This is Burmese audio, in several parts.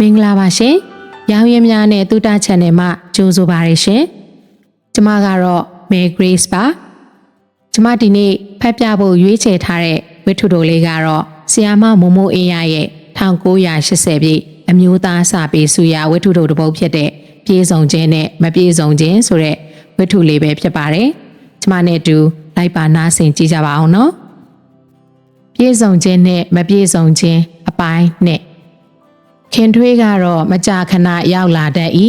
မင်္ဂလာပါရှင်။ရောင်ရင်များနဲ့တူတာ channel မှာကြိုဆိုပါရရှင်။ကျမကတော့ May Grace ပါ။ကျမဒီနေ့ဖတ်ပြဖို့ရွေးချယ်ထားတဲ့ဝတ္ထုတိုလေးကတော့ဆီယာမမိုမိုအေးရရဲ့1980ပြည့်အမျိုးသားစာပေစုရဝတ္ထုတိုတစ်ပုဒ်ဖြစ်တဲ့ပြေဆုံးခြင်းနဲ့မပြေဆုံးခြင်းဆိုတဲ့ဝတ္ထုလေးပဲဖြစ်ပါတယ်။ကျမနဲ့အတူလိုက်ပါနားဆင်ကြည့်ကြပါအောင်နော်။ပြေဆုံးခြင်းနဲ့မပြေဆုံးခြင်းအပိုင်းနဲ့ ခင်ထွေးကတော့မကြာခဏရောက်လာတတ်၏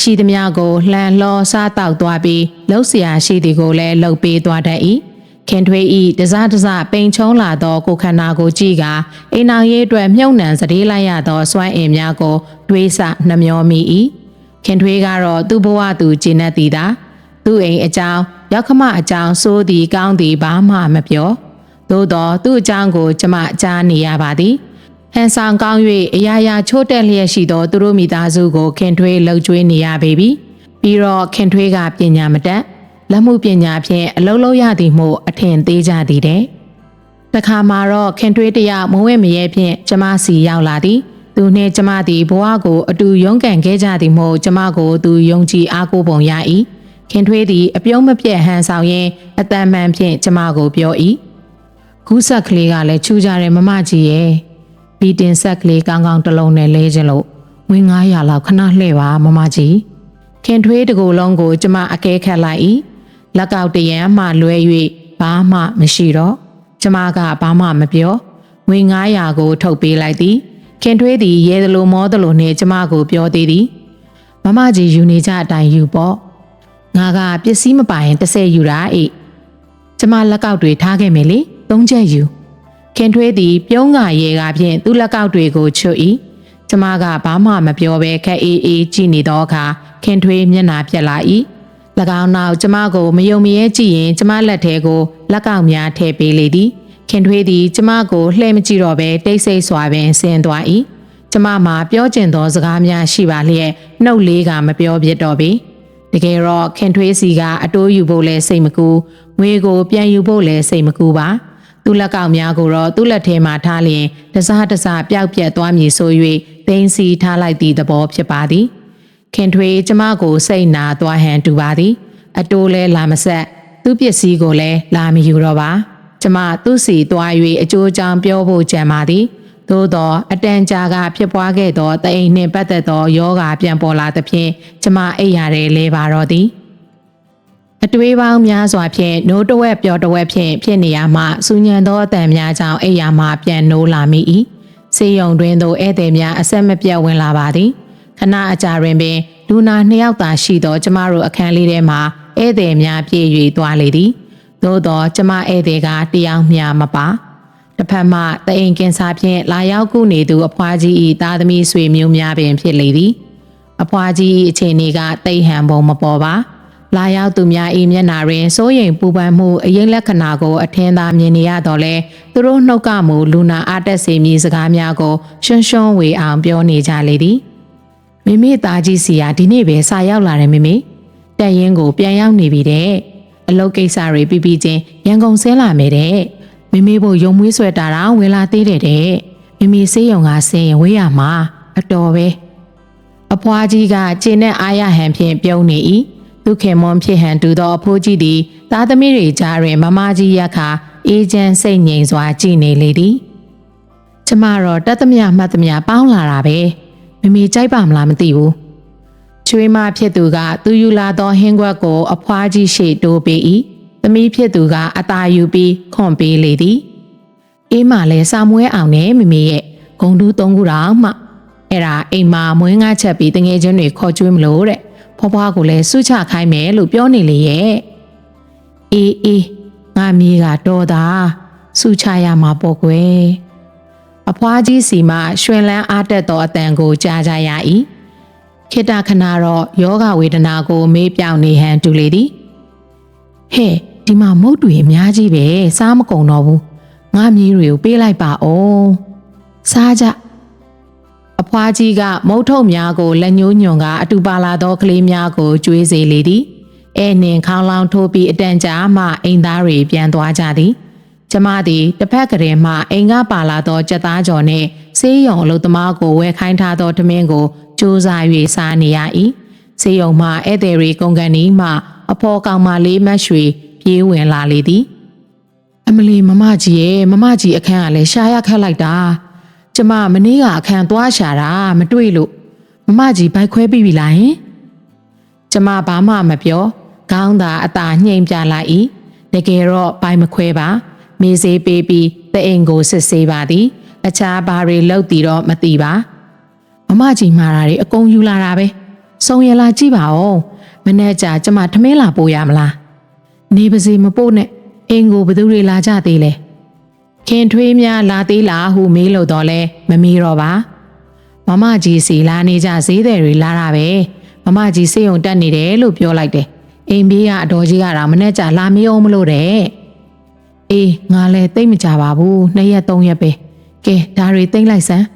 ရှိသမျှကိုလှန်လှောစားတောက်သွားပြီးလှုပ်ရှားရှိသည်ကိုလည်းလှုပ်ပေးသွားတတ်၏ခင်ထွေးဤတစတစပိန်ချုံလာသောကိုခန္ဓာကိုကြည့်ကအိမ်အောင်ရေးအတွက်မြုံနှံစည်းလိုက်ရသောစွမ်းအင်များကိုတွေးဆနှမျောမိ၏ခင်ထွေးကတော့သူ့ဘဝသူကျင့်တတ်သည်သာသူ့အိမ်အကြောင်းရောက်ခမအကြောင်းဆိုသည်ကောင်းသည်ဘာမှမပြောသို့တော်သူ့အကြောင်းကိုကျမကြားနေရပါသည်။ ဟန်ဆောင်ကောင်း၍အရာရာချိုးတက်လျက်ရှိသောသူတို့မိသားစုကိုခင်ထွေးလှုပ်ကြွေးနေရပေပြီပြီးတော့ခင်ထွေးကပညာမတတ်လက်မှုပညာဖြင့်အလုံးလုံးရသည်မို့အထင်သေးကြသည်တဲ့တခါမှာတော့ခင်ထွေးတရမဝဲမရဲဖြင့်ကျမစီရောက်လာသည်သူနှင့်ကျမသည်ဘဝကိုအတူရုန်းကန်ခဲ့ကြသည်မို့ကျမကိုသူယုံကြည်အားကိုးပုံရ၏ခင်ထွေးသည်အပြုံးမပြတ်ဟန်ဆောင်ရင်းအတန်မှန်ဖြင့်ကျမကိုပြော၏ကူးဆက်ကလေးကလည်းချူကြတယ်မမကြီးရဲ့ ဘီတင်ဆက်ကလေးကောင်းကောင်းတစ်လုံးနဲ့လဲခြင်းလို့ငွေ900လောက်ခဏလှည့်ပါမမကြီးခင်ထွေးတကူလုံးကိုကျမအကဲခတ်လိုက်၏လက်ကောက်တရံမှလွဲ၍ဘာမှမရှိတော့ကျမကဘာမှမပြောငွေ900ကိုထုတ်ပေးလိုက်သည်ခင်ထွေးသည်ရဲသလိုမောသလိုနဲ့ကျမကိုပြောသေးသည်မမကြီးယူနေကြအတိုင်းယူပေါ့ငါကပစ္စည်းမပိုင်30ယူတာအေးကျမလက်ကောက်တွေထားခဲ့မယ်လေသုံးချက်ယူ ခင်ထွေးသည်ပြုံးငါရေကဖြင့်သူ့လက်ကောက်တွေကိုချွတ်၏ကျမကဘာမှမပြောဘဲခက်အေးအေးကြည့်နေသောအခါခင်ထွေးမျက်နှာပြက်လာ၏၎င်းနောက်ကျမကိုမယုံမရဲကြည့်ရင်ကျမလက်ထဲကိုလက်ကောက်များထည့်ပေးလေသည်ခင်ထွေးသည်ကျမကိုလှည့်မကြည့်တော့ဘဲတိတ်ဆိတ်စွာပင်ဆင်းသွား၏ကျမမှာပြောကျင်သောစကားများရှိပါလျက်နှုတ်လေးကမပြောပြတော့ပေတကယ်တော့ခင်ထွေးစီကအတိုးယူဖို့လဲစိတ်မကူငွေကိုပြန်ယူဖို့လဲစိတ်မကူပါ သူ့လက်ကောက်များကိုတော့သူ့လက်ထဲမှာထားလျင်တစားတစားပျောက်ပြက်သွားမည်ဆို၍သိမ်းစီထားလိုက်သည့်သဘောဖြစ်ပါသည်ခင်ထွေးကျမကိုစိတ်နာသွားဟန်တူပါသည် အတိုးလဲလာမဆက် သူ့ပစ္စည်းကိုလည်းလာမယူတော့ပါကျမသူ့စီသွား၍အကျိုးကြောင့်ပြောဖို့ကြံပါသည်သို့သောအတန်ကြာကဖြစ်ပွားခဲ့သောတအိမ်နှင့်ပတ်သက်သောယောဂါပြန်ပေါ်လာသဖြင့်ကျမအိပ်ရတယ်လဲပါတော့သည် အတွေးပေါင်းများစွာဖြင့်နိုးတဝက်ပြောတဝက်ဖြင့်ဖြစ်နေရမှစူညံသောအတန်များကြောင့်အိယာမှပြန်နိုးလာမိ၏စေယုံတွင်သို့ဧည့်သည်များအဆက်မပြတ်ဝင်လာပါသည်ခဏအကြာတွင်ပင်လူနာနှစ်ယောက်သာရှိသောကျမတို့အခန်းလေးထဲမှဧည့်သည်များပြည့်၍သွားလေသည်သို့သောကျမဧည့်သည်ကတယောက်မျှမပါတစ်ဖက်မှတအိမ်ကင်စာဖြင့်လာရောက်ကူနေသူအဖွားကြီး၏သားသမီးဆွေမျိုးများပင်ဖြစ်လေသည်အဖွားကြီး၏အခြေအနေကတိတ်ဟန်ပုံမပေါ်ပါ လာရောက်သူများ၏မျက်နာတွင်စိုးရိမ်ပူပန်မှုအရင်လက္ခဏာကိုအထင်သာမြင်နေရတော့လဲသူတို့နှုတ်ကမူလူနာအားတက်စေမည်စကားများကိုရှွန်းရှွန်းဝေအောင်ပြောနေကြလေသည်မိမိသားကြီးစီယာဒီနေ့ပဲစာရောက်လာတယ်မိမိတက်ရင်ကိုပြန်ရောက်နေပြီတဲ့အလုပ်ကိစ္စတွေပြီးပြီးချင်းရန်ကုန်ဆင်းလာမယ်တဲ့မိမိဖို့ယုံမွေးဆွဲတာတော့ဝင်လာသေးတယ်တဲ့မိမိစေးရုံကဆင်းရင်ဝေးရမှာအတော်ပဲအဖွားကြီးကခြေနဲ့အားရဟန်ဖြင့်ပြုံးနေ၏ သူခင်မွန်ဖြစ်ဟန်တူသောအဖိုးကြီးသည်သားသမီးတွေကြားတွင်မမကြီးရက်ခါအေးချမ်းစိတ်ငြိမ်စွာကြည်နေလေသည်ကျမတော့တတ်သမျှမှတ်သမျှပေါင်းလာတာပဲမမေကြိုက်ပါမလားမသိဘူးချွေးမဖြစ်သူကသူယူလာသောဟင်းခွက်ကို အဖွားကြီးရှေ့တိုးပေး၏သမီးဖြစ်သူကအသာယူပြီးခွန်ပေးလေသည်အေးမလည်းစာမွဲအောင်နဲ့မမေရဲ့ဂုံတူးသုံးခုတောင်မှအဲ့ဒါအိမ်မှာမွေးငါချက်ပြီးတငယ်ချင်းတွေခေါ်ကျွေးမလို့တဲ့ ဖွားဖွားကိုလည်းစုချခိုင်းမယ်လို့ပြောနေလေရဲ့အေးအေးငါမြေကတော်တာစုချရမှာပေါ့ကွယ်အဖွားကြီးစီမှရွှင်လန်းအားတက်သောအတန်ကိုကြားကြရ၏ခေတ္တခဏတော့ယောဂဝေဒနာကိုမေးပြောင်နေဟန်တူလေသည်ဟဲ့ဒီမှာမုတ်တွေအများကြီးပဲစားမကုန်တော့ဘူးငါမြေးတွေကိုပေးလိုက်ပါအောင်စားကြ အဖွားကြီးကမုတ်ထုပ်များကိုလက်ညှိုးညွန်ကအတူပါလာသောကလေးများကိုကျွေးစေလေသည်အဲနှင်ခေါင်းလောင်းထိုးပြီးအတန်ကြာမှအိမ်သားတွေပြန်သွားကြသည်ကျမသည်တစ်ဖက်ကလေးမှအိမ်ကပါလာသောကြက်သားကြော်နှင့်စဆေးရုံအလုပ်သမားကိုဝယ်ခိုင်းထားသောထမင်းကိုစူးစား၍စားနေရ၏ဆေးရုံမှဧည့်သည်တွေကုန်ကန်ဤမှအဖော်ကောင်မလေးမတ်ရွှေပြေးဝင်လာလေသည်အမလီမမကြီးရဲ့မမကြီးအခန်းကလည်းရှာရခတ်လိုက်တာ ကျမမနေ့ကအခန်းသွားရှာတာမတွေ့လို့မမကြီးဘိုက်ခွဲပြီးပြီလားဟင်ကျမဘာမှမပြောခေါင်းသာအသာညှိမ်ပြလိုက်၏တကယ်တော့ဘိုင်မခွဲပါမေးစေးပေးပြီးတအိမ်ကိုစစ်ဆေးပါသည် အခြားဘာတွေလောက်တည်တော့မသိပါမမကြီးမာတာတွေအကုန်ယူလာတာပဲစုံရလာကြည့်ပါဦးမနေ့ကကျမထမင်းလာပို့ရမလားနေပါစေမပို့နဲ့အိမ်ကိုဘယ်သူတွေလာကြသေးလဲ ခင်ထွေးများလာသေးလားဟုမေးလို့တော့လဲမမီးတော့ပါမမကြီးစီလာနေကြဈေးသည်တွေလာတာပဲမမကြီးစေးုံတက်နေတယ်လို့ပြောလိုက်တယ်အိမ်ဘေးကအတော်ကြီးကတော့မနဲ့ကြလာမေးအောင်မလို့တဲ့အေးငါလည်းတိတ်မကြပါဘူးနှစ်ရက်သုံးရက်ပဲကဲဒါတွေတိတ်လိုက်စမ်း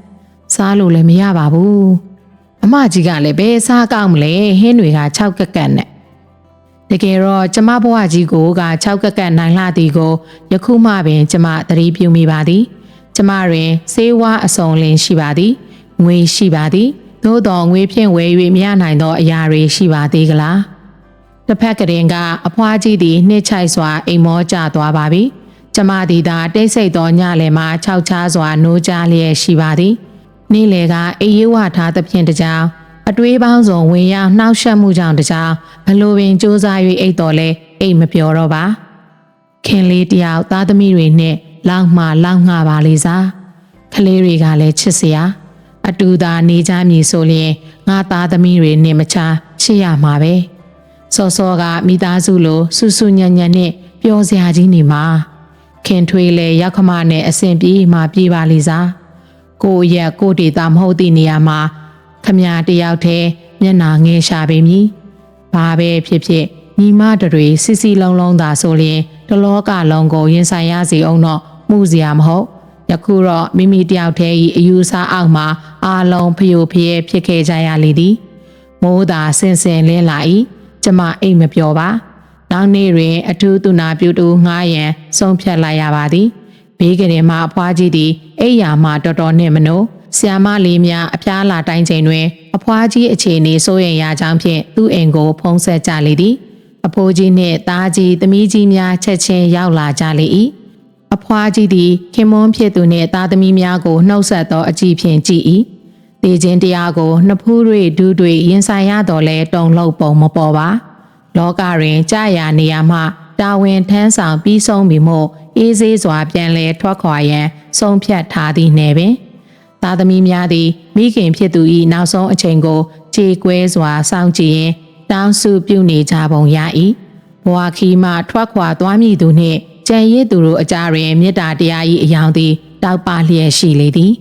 စားလို့လည်းမရပါဘူးမမကြီးကလည်းဘယ်စားကောင်းမလဲဟင်းတွေက6ကက်ကက်နဲ့ တကယ်တော့ကျမဘဝကြီးကိုက6ကက်ကက်နိုင်လာသည်ကိုယခုမှပင်ကျမသတိပြုမိပါသည် ကျမတွင်စေဝါအစုံလင်ရှိပါသည်ငွေရှိပါသည်သို့တော်ငွေဖြင့်ဝယ်၍မရနိုင်သောအရာတွေရှိပါသေးကလားတစ်ဖက်ကတည်းကအဖွားကြီးသည်နှိမ့်ချိုက်စွာအိမ်မောကျသွားပါပြီကျမသည်သာတိတ်ဆိတ်သောညလယ်မှာခြောက်ခြားစွာနိုးကြလျက်ရှိပါသည်နေ့လယ်ကအေးရွဝထားသဖြင့်တကြောင် အတွေးပေါင်းစုံဝင်ရောက်နှောက်ယှက်မှုကြောင့်တကြောင်ဘလိုပင်စူးစမ်း၍အိတ်တော်လဲအိတ်မပြောတော့ပါခင်လေးတယောက်သားသမီးတွေနဲ့လောက်မှလောက်ငှပါလေစားကလေးတွေကလည်းချစ်စရာ အတူသာနေကြမည်ဆိုရင်ငါသားသမီးတွေနဲ့မချာချစ်ရမှာပဲစောစောကမိသားစုလိုဆူဆူညံ့ညံ့နဲ့ပျော်စရာကြီးနေမှာခင်ထွေးလေရောက်ခမနဲ့အဆင်ပြေမှပြေးပါလိစားကိုယ့်ရက်ကိုယ့်ဒေတာမဟုတ်သည့်နေရာမှာ ခမရတယောက်တည်းမျက်နာငယ်ရှာပေမည်ဘာပဲဖြစ်ဖြစ်ညီမတွေစီစီလုံးလုံးသာဆိုရင်တလောကလုံးကိုရင်ဆိုင်ရစီအောင်တော့မှုစရာမဟုတ်ယခုတော့မိမိတယောက်တည်း၏အယူဆအောက်မှာအာလုံးဖျို့ဖျဲဖြစ်ခဲ့ကြရလေသည်မိုးသာဆင်ဆင်လင်းလာ၏ကျမအိတ်မပြောပါနောက်နေ့တွင် အထူးသူနာပြုတူငှားရန်ဆုံးဖြတ်လိုက်ရပါသည်ဘေးကလေးမှအဖွားကြီးသည်အိယာမှတော်တော်နှင့်မနိုး ဆီယမလေးများအပြားလာတိုင်းချိန်တွင် အဖွားကြီးအခြေအနေစိုးရိမ်ရာကြောင့်ဖြင့်သူ့အိမ်ကိုဖုံးဆက်ကြလေသည်အဖိုးကြီးနှင့်သားကြီးသမီးကြီးများချက်ချင်းရောက်လာကြလေ၏အဖွားကြီးသည်ခင်မွန်းဖြစ်သူနှင့်သားသမီးများကိုနှုတ်ဆက်သောအကြည့်ဖြင့်ကြည်၏တေခြင်းတရားကိုနှစ်ဖူးတွေဒူးတွေရင်ဆိုင်ရတော်လဲတုံလောက်ပုံမပေါ်ပါလောကတွင်ကြာရနေရမှတာဝန်ထမ်းဆောင်ပြီးဆုံးပြီမို့အေးဆေးစွာပြန်လဲထွက်ခွာရန်ဆုံးဖြတ်ထားသည့်နယ်ပင် သားသမီးများသည်မိခင်ဖြစ်သူ၏နောက်ဆုံးအချိန်ကိုခြေကွဲစွာစောင့်ကြည့်ရင်တောင်းစုပြုနေကြပုံရ၏ဘဝခီမှထွက်ခွာသွားမည်သူနှင့်ကြံရည်သူတို့အကြတွင်မေတ္တာတရား၏အယောင်သည်တောက်ပလျက်ရှိလေသည်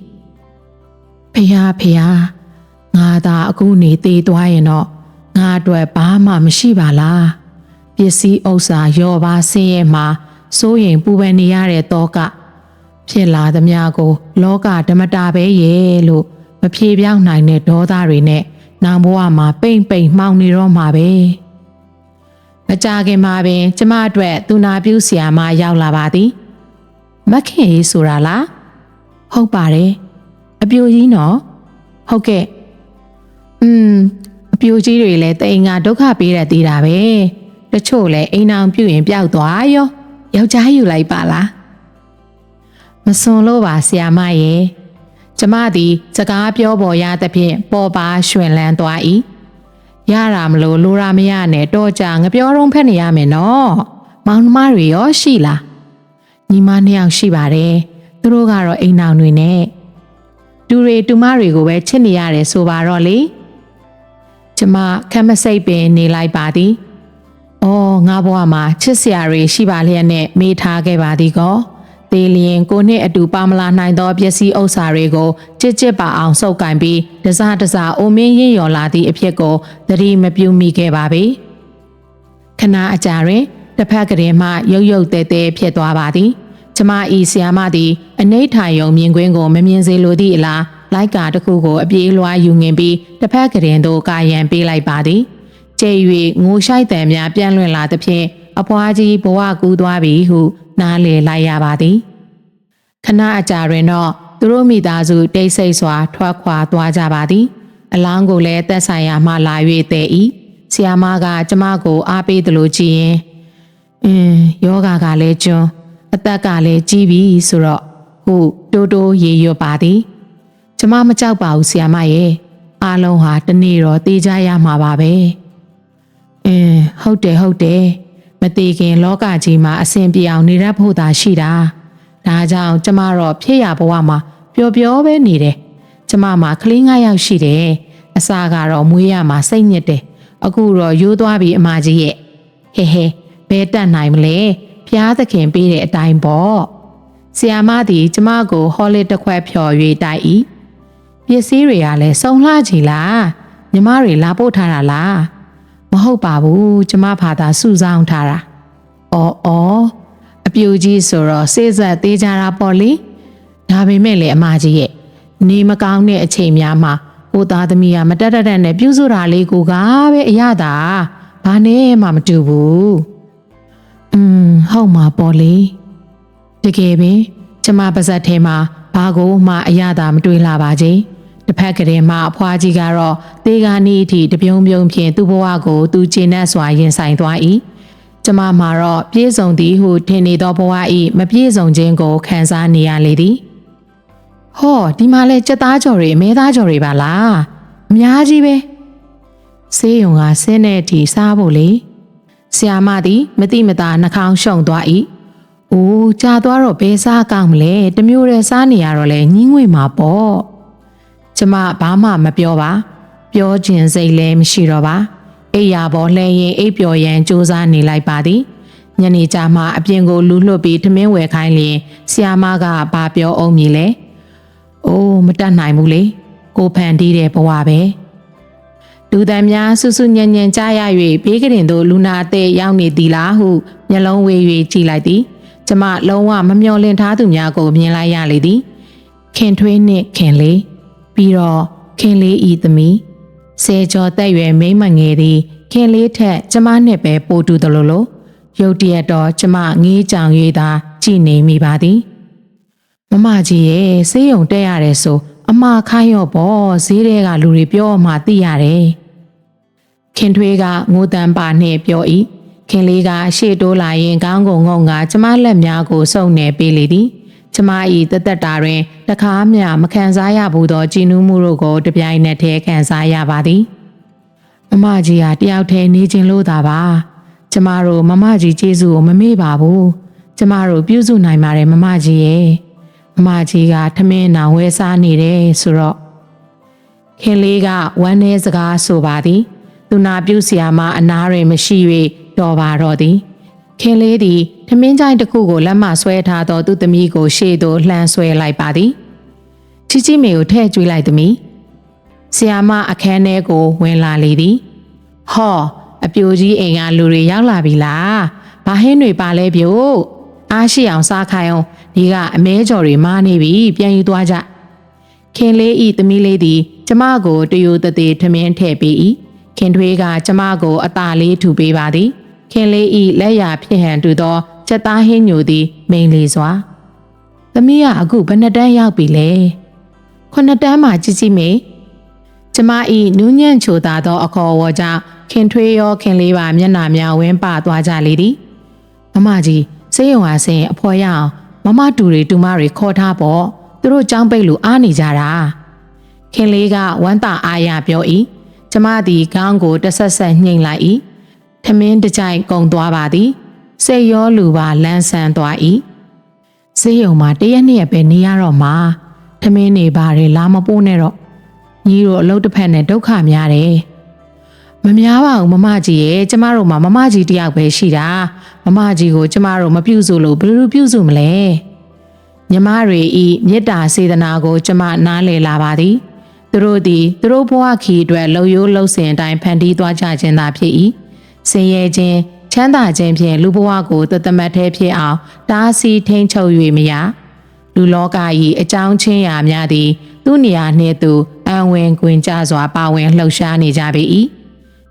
ဖះဖះငါသာအခုနေသေးသွားရင်တော့ငါအတွက်ဘာမှမရှိပါလားပစ္စည်းဥစ္စာရောပါဆင်းရဲမှာစိုးရင်ပူပန်နေရတဲ့တောက ဖြစ်လာသမျှကို လောကဓမ္မတာပဲရဲ့လို့မဖြေပြောင်းနိုင်တဲ့ဒေါသတွေနဲ့နောင်ဘဝမှာပိမ့်ပိမ့်မှောင်နေတော့မှာပဲမကြခင်မှာပင် ကျမအတွက်သူနာပြုဆရာမရောက်လာပါသည်မခင်ရေးဆိုတာလားဟုတ်ပါတယ်အပြိုကြီးနော်ဟုတ်ကဲ့อืมအပြိုကြီးတွေလည်းတိမ်ကဒုက္ခပေးရသေးတာပဲတချို့လည်းအိမ်အောင်ပြုတ်ရင်ပျောက်သွားရောယောက်ျားယူလိုက်ပါလား မစွန်လို့ပါဆရာမရဲ့ကျမသည်စကားပြောပေါ်ရသဖြင့်ပေါ်ပါရွှင်လန်းသွား၏ရတာမလို့လိုရာမရနဲ့တော့ကြငပြောတော့ဖက်နေရမယ်နော်မောင်နှမတွေရောရှိလားညီမနှစ်ယောက်ရှိပါတယ်သူတို့ကတော့အိမ်အောင်တွေနဲ့တူတွေတူမတွေကိုပဲချစ်နေရတယ်ဆိုပါတော့လေကျမခက်မစိတ်ပင်နေလိုက်ပါသည်။အော်ငါဘဝမှာချစ်စရာတွေရှိပါလျက်နဲ့မေးထားခဲ့ပါသည်ကော။ သေးလျင်ကိုနှစ်အတူပါမလာနိုင်သောပစ္စည်းဥစ္စာတွေကိုကြစ်ကြစ်ပါအောင်စုပ်ကင်ပြီးတစားတစားအိုမင်းရင့်ရော်လာသည့်အဖြစ်ကိုသတိမပြုမိခဲ့ပါပေ။ခဏအကြာတွင်တစ်ဖက်ကတည်းမှရုတ်ရုတ်တဲတဲဖြစ်သွားပါသည်။ကျမဤဆီယာမသည်အနိဋ္ဌာယုံမြင်ကွင်းကိုမမြင်စေလိုသည့်အလားလိုက်ကာတစ်ခုကိုအပြေးလွှားယူငင်ပြီးတစ်ဖက်ကရင်သို့ကာယံပေးလိုက်ပါသည်ကျဲ၍ငိုရှိုက်တံများပြန့်လွင့်လာသဖြင့် အဖွားကြီးဘဝကူးသွားပြီဟုနားလေလိုက်ရပါသည်ခဏအကြာတွင်တော့သူတို့မိသားစုတိတ်ဆိတ်စွာ ထွက်ခွာသွားကြပါသည် အလောင်းကိုလည်းသက်ဆိုင်ရာမှလာ၍တဲ့ဤဆီယာမကကျမကိုအားပေးသလိုကြည့်ရင်အင်းယောဂကလည်းကျွန်းအသက်ကလည်းကြီးပြီဆိုတော့ဟုတိုးတိုးရေရွတ်ပါသည်ကျမမကြောက်ပါဘူးဆီယာမရဲ့အားလုံးဟာတနေ့တော့တေးကြရမှာပါပဲအင်းဟုတ်တယ်ဟုတ်တယ် မသေးခင်လောကကြီးမှာအစဉ်ပြေအောင်နေရဖို့သာရှိတာဒါကြောင့်ကျမတော့ဖြစ်ရဘဝမှာပျော်ပျော်ပဲနေတယ်ကျမမှာကလေး၅ယောက်ရှိတယ်အစာကတော့မွေးရမှာစိတ်ညစ်တယ်အခုတော့ရိုးသွားပြီအမကြီးရဲ့ဟဲဟဲဘဲတတ်နိုင်မလဲဖျားသခင်ပေးတဲ့အတိုင်းပေါ့ဆီယာမသည်ကျမကိုဟောလစ်တစ်ခွက်ဖြော်၍တိုက်၏ပစ္စည်းတွေကလည်းစုံလှချီလားညီမတွေလာပို့ထားတာလား မဟုတ်ပါဘူးကျမဖာသာစုဆောင်းထားတာအော်အော်အပြူကြီးဆိုတော့စေးဆက်သေးကြတာပေါ့လေဒါပေမဲ့လေအမကြီးရဲ့နေမကောင်းတဲ့အချိန်များမှာကိုသားသမီးကမတက်တက်တက်နဲ့ပြုစုတာလေးကိုကပဲအရသာဘာနဲ့မှမတူဘူးอืมဟုတ်မှာပေါ့လေတကယ်ပင်ကျမပါဇက်ထဲမှာဘာကိုမှအရသာမတွေ့လာပါချင်း တစ်ဖက်ကတည်းမှအဖွားကြီးကတော့တေဂာနီအထိတပြုံပြုံဖြင့်သူ့ဘဝကိုသူကျင့်နဲ့စွာရင်ဆိုင်သွား၏ကျမမှာတော့ပြည့်စုံသည်ဟုထင်နေသောဘဝ၏မပြည့်စုံခြင်းကိုခံစားနေရလေသည်ဟောဒီမှာလဲစက်သားကြော်တွေအမဲသားကြော်တွေပါလားအများကြီးပဲဆေးရုံကဆင်းတဲ့အထိစားဖို့လေဆရာမသည်မတိမတာနှာခေါင်းရှုံသွား၏အိုးကြာသွားတော့ဘယ်စားကောင်းမလဲတမျိုးတည်းစားနေရတော့လဲညင်းငွေမှာပေါ့ ကျမဘာမှမပြောပါပြောခြင်းစိတ်လည်းမရှိတော့ပါအိယာပေါ်လှဲရင်အိပ်ပျော်ရန်စူးစမ်းနေလိုက်ပါသည်ညနေကျမှအပြင်ကိုလူလွတ်ပြီးထမင်းဝယ်ခိုင်းလျင်ဆီယာမကဘာပြောအောင်မည်လဲ။အိုးမတတ်နိုင်ဘူးလေ။ကိုဖန်တီးတဲ့ဘဝပဲ။လူတန်းများဆူဆူညံညံကြားရ၍ဘေးကရင်တို့လူနာအသက်ရောက်နေသည်လားဟုမျက်လုံးဝေး၍ကြည့်လိုက်သည်။ကျမလုံးဝမမျော်လင့်ထားသူများကိုမြင်လိုက်ရလေသည်။ခင်ထွေးနှင့်ခင်လေး ပြီးတော့ခင်လေးဤသမီးဆယ်ကျော်တက်ရွယ်မိမ့်မငယ်သည်ခင်လေးထက်ကျမနဲ့ပဲပိုတူတယ်လို့လို့ရုတ်တရက်တော့ကျမငေးကြောင်၍သာကြည်နေမိပါသည်မမကြီးရဲ့ဆေးရုံတက်ရတယ်ဆို အမှားခိုင်းရော့ပေါ့ဈေးတွေကလူတွေပြောမှသိရတယ်ခင်ထွေးကငိုတန်ပါနှင့်ပြော၏ခင်လေးကရှေ့တိုးလာရင်ခေါင်းကုံငုံကကျမလက်များကိုစုံနေပေးလေသည် ကျမ၏တသက်တာတွင်တခါမျှမခံစားရဘူးသောကြည်နူးမှုတို့ကိုတပြိုင်နက်တည်းခံစားရပါသည်မမကြီးဟာတယောက်တည်းနေခြင်းလို့သာပါကျမတို့မမကြီးကျေးဇူးကိုမမေ့ပါဘူးကျမတို့ပြုစုနိုင်ပါတယ်မမကြီးရဲ့မမကြီးကထမင်းနောင်ဝဲစားနေတယ်ဆိုတော့ခင်လေးကဝမ်းနေစကားဆိုပါသည်သူနာပြုဆရာမအနားတွင်မရှိ၍တော်ပါတော့သည် ခင်လေးသည်ထမင်းကြိုင်တစ်ခုကိုလက်မဆွဲထားသောသူ့သမီးကိုရှေ့သို့လှမ်းဆွဲလိုက်ပါသည်ချီချီမေကိုထဲ့ကျွေးလိုက်သမီးဆီယာမအခန်းထဲကို ဝင်လာလေသည်ဟောအပြိုကြီးအိမ်ကလူတွေရောက်လာပြီလားဘာဟင်းတွေပါလဲပြို့အားရှိအောင်စားခိုင်းအောင်ဒီကအမဲကြော်တွေမားနေပြီပြန်ယူသွားကြခင်လေးဤသမီးလေးသည်ကျမကိုတယူတသေးထမင်းထည့်ပေး၏ခင်ထွေးကကျမကိုအသာလေးထူပေးပါသည် ခင်လေးဤလက်ရာဖြစ်ဟန်တူသောချက်သားဟင်းညိုသည်မိန်လေးစွာ။သမီးကအခုဘယ်နှစ်တန်းရောက်ပြီလဲ။ခုနှစ်တန်းမှကြည့်ကြည့်မေ။ကျမဤနူးညံ့ချိုသာသော အခေါ်အဝေါ်ကြောင့်ခင်ထွေးရောခင်လေးပါမျက်နှာများဝင်းပသွားကြလေသည်။မမကြီးစေးရုံဟာဆင်းအဖော်ရအောင်မမတူတွေတူမတွေခေါ်ထားပေါ့။သူတို့ចောင်းပိတ်လို့အားနေကြတာ။ခင်လေးကဝမ်းသာအားရပြော၏။ကျမသည်ခေါင်းကိုတဆက်ဆက်ညှိမ့်လိုက်၏။ ထမင်းတကြိုက်ကုံသွားပါသည်။စိတ်ရောလူပါလန်းဆန်းသွား၏။စေးရုံမှာတရက်နှစ်ရက်ပဲနေရတော့မှာထမင်းနေပါလေလာမပိုးနဲ့တော့ညီတို့အလုပ်တစ်ဖက်နဲ့ဒုက္ခများတယ်။မများပါဘူးမမကြီးရဲ့ကျမတို့မှာမမကြီးတယောက်ပဲရှိတာမမကြီးကိုကျမတို့မပြုစုလို့ဘယ်လိုပြုစုမလဲ။ညီမတွေဤမေတ္တာစေတနာကို ကျမနားလည်လာပါသည်။သူတို့သည်သူတို့ဘဝခီအတွက်လှုပ်ရိုးလှုပ်စင်အတိုင်းဖန်တီးသွားကြခြင်းသာဖြစ်၏။စ င်ရဲခြင်းချမ်းသာခြင်းဖြင့်လူဘဝကိုတသမတ်သေးဖြစ်အောင်တားဆီးထိန်ချုပ်၍မရလူလောက၏အကြောင်းချင်းရာများသည် သူ့နေရာနှင့်သူအံဝင်ကွင်ကြစွာပါဝင်လှုပ်ရှားနေကြပေ၏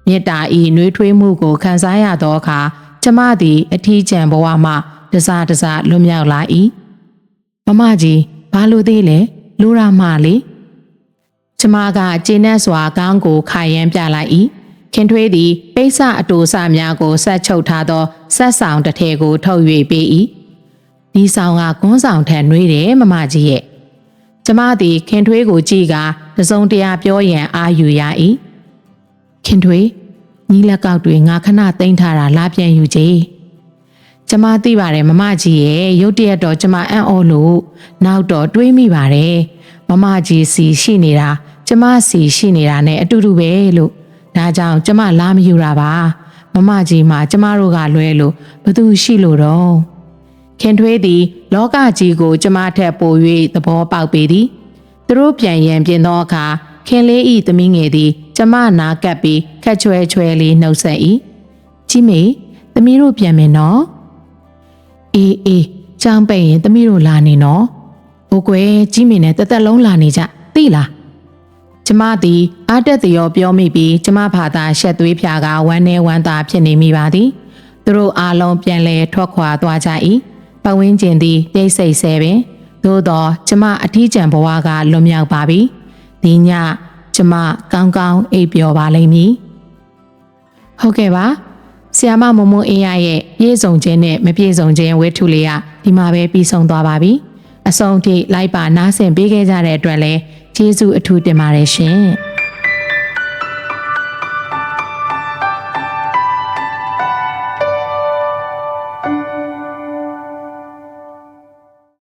မေတ္တာဤနှွေးထွေးမှုကိုခံစားရသောအခါကျမသည်အထီးကျန်ဘဝမှတစားတစားလွတ်မြောက်လာ၏မမကြီးဘာလို့သေးလဲလူရမလေကျမကကျင်းနဲ့စွာကောင်းကိုခိုင်ရန်ပြလိုက်၏ ခင်ထွေးသည်ပိဿအတူစများကိုဆက်ချုပ်ထားသောဆက်ဆောင်တစ်ထည်ကိုထုတ်၍ပေး၏ဒီဆောင်ကကွန်းဆောင်ထက်နှွေးတယ်မမကြီးရဲ့ကျမသည်ခင်ထွေးကိုကြည့်ကတစုံတရာပြောရန်အာယူရ၏ခင်ထွေးညီလက်ကောက်တွေငါခဏတိမ့်ထားတာလာပြန်ယူကြည်ကျမသိပါတယ်မမကြီးရဲ့ရုတ်တရက်တော့ကျမအံ့ဩလို့နောက်တော့တွေးမိပါတယ်မမကြီးစီရှိနေတာကျမစီရှိနေတာနဲ့အတူတူပဲလို့ ဒါကြောင့်ကျမလာမယူတာပါမမကြီးမှာကျမတို့ကလွဲလို့ဘသူရှိလို့တော့ခင်ထွေးသည် လောကကြီးကို ကျမထက်ပို၍သဘောပေါက်ပေသည်သူတို့ပြန်ရန်ပြင်သောအခါခင်လေးဤသမီးငယ်သည် ကျမနာကပ်ပြီးခက်ချွဲချွဲလေးနှုတ်ဆက်၏ကြီးမေသမီးတို့ပြန်မယ်နော်အေးအေးចောင်းပိတ်ရင်သမီးတို့လာနေနော်။ဟိုကွယ်ကြီးမင်းနဲ့တသက်လုံးလာနေကြသိလား။ ကျမသည်အားတက်တရောပြောမိပြီးကျမဘာသာရှက်သွေးဖြာကဝမ်းနေဝမ်းသာဖြစ်နေမိပါသည်။သူတို့အားလုံးပြန်လဲထွက်ခွာသွားကြ၏။ပဝင်းကျင်သည်တိတ်ဆိတ်ဆဲပင်သို့တော့ကျမအထီးကျန်ဘဝကလွန်မြောက်ပါပြီ။ဒီညကျမကောင်းကောင်းအိပ်ပျော်ပါလိမ့်မည်။ဟုတ်ကဲ့ပါဆီယာမမုံမုံအေးရရဲ့ပြေဆုံးခြင်းနဲ့မပြေဆုံးခြင်းဝဲထုလေးကဒီမှာပဲပြီးဆုံးသွားပါပြီအဆုံးထိလိုက်ပါနားဆင်ပေးခဲ့ကြတဲ့အတွက်လည်း ကျေးဇူးအထူးတင်ပါတယ်ရှင်